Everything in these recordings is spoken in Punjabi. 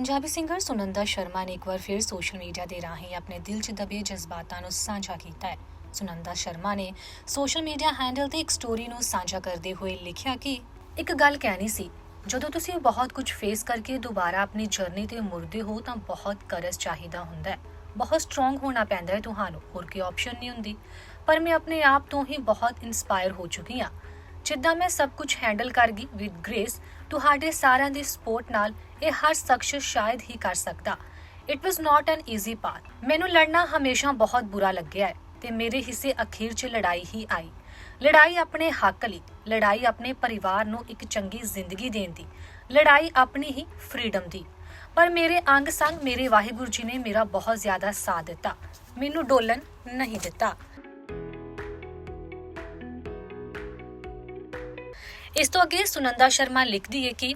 ਪੰਜਾਬੀ ਸਿੰਗਰ ਸੁਨੰਦਾ ਸ਼ਰਮਾ ਨੇ ਇੱਕ ਵਾਰ ਫਿਰ ਸੋਸ਼ਲ ਮੀਡੀਆ ਦੇ ਰਾਹੀਂ ਆਪਣੇ ਦਿਲ 'ਚ ਦਬੇ ਜਜ਼ਬਾਤਾਂ ਨੂੰ ਸਾਂਝਾ ਕੀਤਾ ਹੈ। ਸੁਨੰਦਾ ਸ਼ਰਮਾ ਨੇ ਸੋਸ਼ਲ ਮੀਡੀਆ ਹੈਂਡਲ ਤੇ ਇੱਕ ਸਟੋਰੀ ਨੂੰ ਸਾਂਝਾ ਕਰਦੇ ਹੋਏ ਲਿਖਿਆ ਕਿ, ਇੱਕ ਗੱਲ ਕਹਿਣੀ ਸੀ, ਜਦੋਂ ਤੁਸੀਂ ਬਹੁਤ ਕੁਝ ਫੇਸ ਕਰਕੇ ਦੁਬਾਰਾ ਆਪਣੀ ਜਰਨੀ ਤੇ ਮੁੜਦੇ ਹੋ ਤਾਂ ਬਹੁਤ ਕਰਜ ਚਾਹੀਦਾ ਹੁੰਦਾ ਹੈ। ਬਹੁਤ ਸਟਰੋਂਗ ਹੋਣਾ ਪੈਂਦਾ ਹੈ ਤੁਹਾਨੂੰ, ਹੋਰ ਕੋਈ ਆਪਸ਼ਨ ਨਹੀਂ ਹੁੰਦੀ। ਪਰ ਮੈਂ ਆਪਣੇ ਆਪ ਤੋਂ ਹੀ ਬਹੁਤ ਇਨਸਪਾਇਰ ਹੋ ਚੁੱਕੀ ਹਾਂ। ਜਿੱਦਾਂ ਮੈਂ ਸਭ ਕੁਝ ਹੈਂਡਲ ਕਰ ਗਈ ਵਿਦ ਗ੍ਰੇਸ ਤੁਹਾਡੇ ਸਾਰਿਆਂ ਦੀ ਸਪੋਰਟ ਨਾਲ ਇਹ ਹਰ ਸ਼ਖਸ ਸ਼ਾਇਦ ਹੀ ਕਰ ਸਕਦਾ। It was not an easy path ਮੈਨੂੰ ਲੜਨਾ ਹਮੇਸ਼ਾ ਬਹੁਤ ਬੁਰਾ ਲੱਗਿਆ ਹੈ ਤੇ ਮੇਰੇ ਹਿੱਸੇ ਅਖੀਰ 'ਚ ਲੜਾਈ ਹੀ ਆਈ। ਲੜਾਈ ਆਪਣੇ ਹੱਕ ਲਈ, ਲੜਾਈ ਆਪਣੇ ਪਰਿਵਾਰ ਨੂੰ ਇੱਕ ਚੰਗੀ ਜ਼ਿੰਦਗੀ ਦੇਣ ਦੀ, ਲੜਾਈ ਆਪਣੀ ਹੀ ਫਰੀडम ਦੀ। ਪਰ ਮੇਰੇ ਅੰਗ ਸੰਗ ਮੇਰੇ ਵਾਹਿਗੁਰੂ ਜੀ ਨੇ ਮੇਰਾ ਬਹੁਤ ਜ਼ਿਆਦਾ ਸਾਥ ਦਿੱਤਾ। ਮੈਨੂੰ ਡੋਲਣ ਨਹੀਂ ਦਿੱਤਾ। ਇਸ ਤੋਂ ਅੱਗੇ ਸੁਨੰਦਾ ਸ਼ਰਮਾ ਲਿਖਦੀ ਹੈ ਕਿ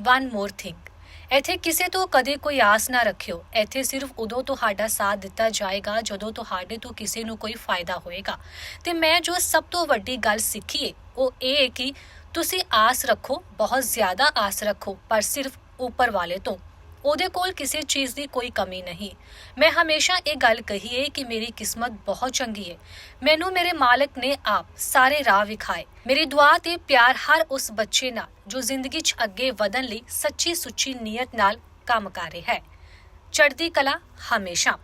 ਵਨ ਮੋਰ ਥਿੰਗ ਇੱਥੇ ਕਿਸੇ ਤੋਂ ਕਦੇ ਕੋਈ ਆਸ ਨਾ ਰੱਖਿਓ। ਇੱਥੇ ਸਿਰਫ ਉਦੋਂ ਤੁਹਾਡਾ ਸਾਥ ਦਿੱਤਾ ਜਾਏਗਾ ਜਦੋਂ ਤੁਹਾਡੇ ਤੋਂ ਕਿਸੇ ਨੂੰ ਕੋਈ ਫਾਇਦਾ ਹੋਏਗਾ। ਤੇ ਮੈਂ ਜੋ ਸਭ ਤੋਂ ਵੱਡੀ ਗੱਲ ਸਿੱਖੀ ਹੈ ਉਹ ਇਹ ਹੈ ਕਿ ਤੁਸੀਂ ਆਸ ਰੱਖੋ, ਬਹੁਤ ਜ਼ਿਆਦਾ ਆਸ ਰੱਖੋ, ਪਰ ਸਿਰਫ ਉੱਪਰ ਵਾਲੇ ਤੋਂ। ਉਹਦੇ ਕੋਲ ਕਿਸੇ ਚੀਜ਼ ਦੀ ਕੋਈ ਕਮੀ ਨਹੀਂ। ਮੈਂ ਹਮੇਸ਼ਾ ਇਹ ਗੱਲ ਕਹੀ ਹੈ ਕਿ ਮੇਰੀ ਕਿਸਮਤ ਬਹੁਤ ਚੰਗੀ ਹੈ ਮੈਨੂੰ ਮੇਰੇ ਮਾਲਕ ਨੇ ਆਪ ਸਾਰੇ ਰਾਹ ਵਿਖਾਏ। ਮੇਰੀ ਦੁਆ ਤੇ ਪਿਆਰ ਹਰ ਉਸ ਬੱਚੇ ਨਾਲ ਜੋ ਜ਼ਿੰਦਗੀ 'ਚ ਅੱਗੇ ਵਧਣ ਲਈ ਸੱਚੀ ਸੁੱਚੀ ਨੀਅਤ ਨਾਲ ਕੰਮ ਕਰ ਰਿਹਾ ਹੈ। ਚੜ੍ਹਦੀ ਕਲਾ ਹਮੇਸ਼ਾ।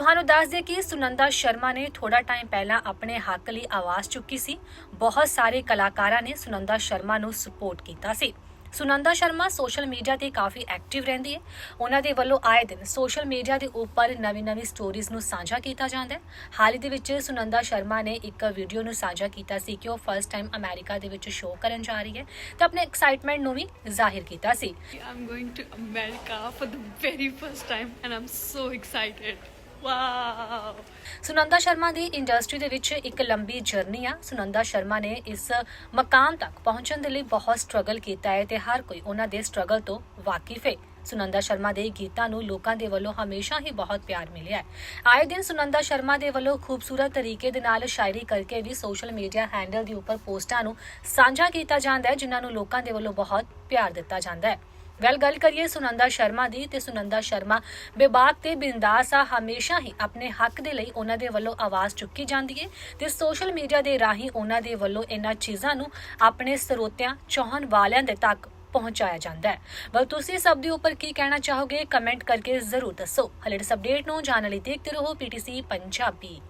ਤੁਹਾਨੂੰ ਦੱਸ ਦੇ ਕਿ ਸੁਨੰਦਾ ਸ਼ਰਮਾ ਨੇ ਥੋੜਾ ਟਾਈਮ ਪਹਿਲਾਂ ਆਪਣੇ ਹੱਕ ਲਈ ਆਵਾਜ਼ ਚੁੱਕੀ ਸੀ। ਬਹੁਤ ਸਾਰੇ ਕਲਾਕਾਰਾਂ ਨੇ ਸੁਨੰਦਾ ਸ਼ਰਮਾ ਨੂੰ ਸਪੋਰਟ ਕੀਤਾ ਸੀ। ਸੁਨੰਦਾ ਸ਼ਰਮਾ ਸੋਸ਼ਲ ਮੀਡੀਆ ਤੇ ਕਾਫੀ ਐਕਟਿਵ ਰਹਿੰਦੀ ਹੈ। ਉਹਨਾਂ ਦੇ ਵੱਲੋਂ ਆਏ ਦਿਨ ਸੋਸ਼ਲ ਮੀਡੀਆ ਦੇ ਉੱਪਰ ਨਵੀਂ-ਨਵੀਂ ਸਟੋਰੀਜ਼ ਨੂੰ ਸਾਂਝਾ ਕੀਤਾ ਜਾਂਦਾ ਹੈ। ਹਾਲ ਹੀ ਦੇ ਵਿੱਚ ਸੁਨੰਦਾ ਸ਼ਰਮਾ ਨੇ ਇੱਕ ਵੀਡੀਓ ਨੂੰ ਸਾਂਝਾ ਕੀਤਾ ਸੀ ਕਿ ਉਹ ਫਰਸਟ ਟਾਈਮ ਅਮਰੀਕਾ ਦੇ ਵਿੱਚ ਸ਼ੋਅ ਕਰਨ ਜਾ ਰਹੀ ਹੈ ਤੇ ਆਪਣੇ ਐਕਸਾਈਟਮੈਂਟ ਨੂੰ ਵੀ ਜ਼ਾਹਿਰ ਕੀਤਾ ਸੀ। I'm going to America for the very first time and I'm so excited. Wow. Sunanda Sharma the industry ਦੇ ਵਿੱਚ ਇੱਕ ਲੰਬੀ ਜਰਨੀ ਆ। ਸੁਨੰਦਾ ਸ਼ਰਮਾ ਨੇ ਇਸ ਮਕਾਮ ਤੱਕ ਪਹੁੰਚਣ ਦੇ ਲਈ ਬਹੁਤ ਸਟਰਗਲ ਕੀਤਾ ਹੈ ਤੇ ਹਰ ਕੋਈ ਉਹਨਾਂ ਦੇ ਸਟਰਗਲ ਤੋਂ ਵਾਕਿਫ ਹੈ। ਸੁਨੰਦਾ ਸ਼ਰਮਾ ਦੇ ਗੀਤਾਂ ਨੂੰ ਲੋਕਾਂ ਦੇ ਵੱਲੋਂ ਹਮੇਸ਼ਾ ਹੀ ਬਹੁਤ ਪਿਆਰ ਮਿਲਿਆ ਹੈ। ਆਏ ਦਿਨ ਸੁਨੰਦਾ ਸ਼ਰਮਾ ਦੇ ਵੱਲੋਂ ਖੂਬਸੂਰਤ ਤਰੀਕੇ ਦੇ ਨਾਲ ਸ਼ਾਇਰੀ ਕਰਕੇ ਵੀ ਸੋਸ਼ਲ ਮੀਡੀਆ ਹੈਂਡਲ ਦੇ ਉੱਪਰ ਪੋਸਟਾਂ ਨੂੰ ਸਾਂਝਾ ਕੀਤਾ ਜਾਂਦਾ ਹੈ, ਜਿਨ੍ਹਾਂ ਨੂੰ ਲੋਕਾਂ ਦੇ ਵੱਲੋਂ ਬਹੁਤ ਪਿਆਰ ਦਿੱਤਾ ਜਾਂਦਾ ਹੈ। ਵੈਲ ਗੱਲ ਕਰੀਏ ਸੁਨੰਦਾ ਸ਼ਰਮਾ ਦੀ ਤੇ ਸੁਨੰਦਾ ਸ਼ਰਮਾ ਬੇਬਾਕ ਤੇ ਬਿੰਦਾਸ ਆ, ਹਮੇਸ਼ਾ ਹੀ ਆਪਣੇ ਹੱਕ ਦੇ ਲਈ ਉਹਨਾਂ ਦੇ ਵੱਲੋਂ ਆਵਾਜ਼ ਚੁੱਕੀ ਜਾਂਦੀ ਹੈ ਤੇ ਸੋਸ਼ਲ ਮੀਡੀਆ ਦੇ ਰਾਹੀਂ ਉਹਨਾਂ ਦੇ ਵੱਲੋਂ ਇਹਨਾਂ ਚੀਜ਼ਾਂ ਨੂੰ ਆਪਣੇ ਸਰੋਤਿਆਂ, ਚਾਹਣ ਵਾਲਿਆਂ ਦੇ ਤੱਕ ਪਹੁੰਚਾਇਆ ਜਾਂਦਾ ਹੈ। ਬਲ ਤੁਸੀਂ ਸਭ ਦੇ ਉੱਪਰ ਕੀ ਕਹਿਣਾ ਚਾਹੋਗੇ? ਕਮੈਂਟ ਕਰਕੇ ਜ਼ਰੂਰ ਦੱਸੋ। ਹਲੇ ਅਪਡੇਟ ਨੂੰ ਜਾਣਨ ਲਈ ਦੇਖਦੇ ਰਹੋ, ਪੀਟੀਸੀ ਪੰਜਾਬੀ।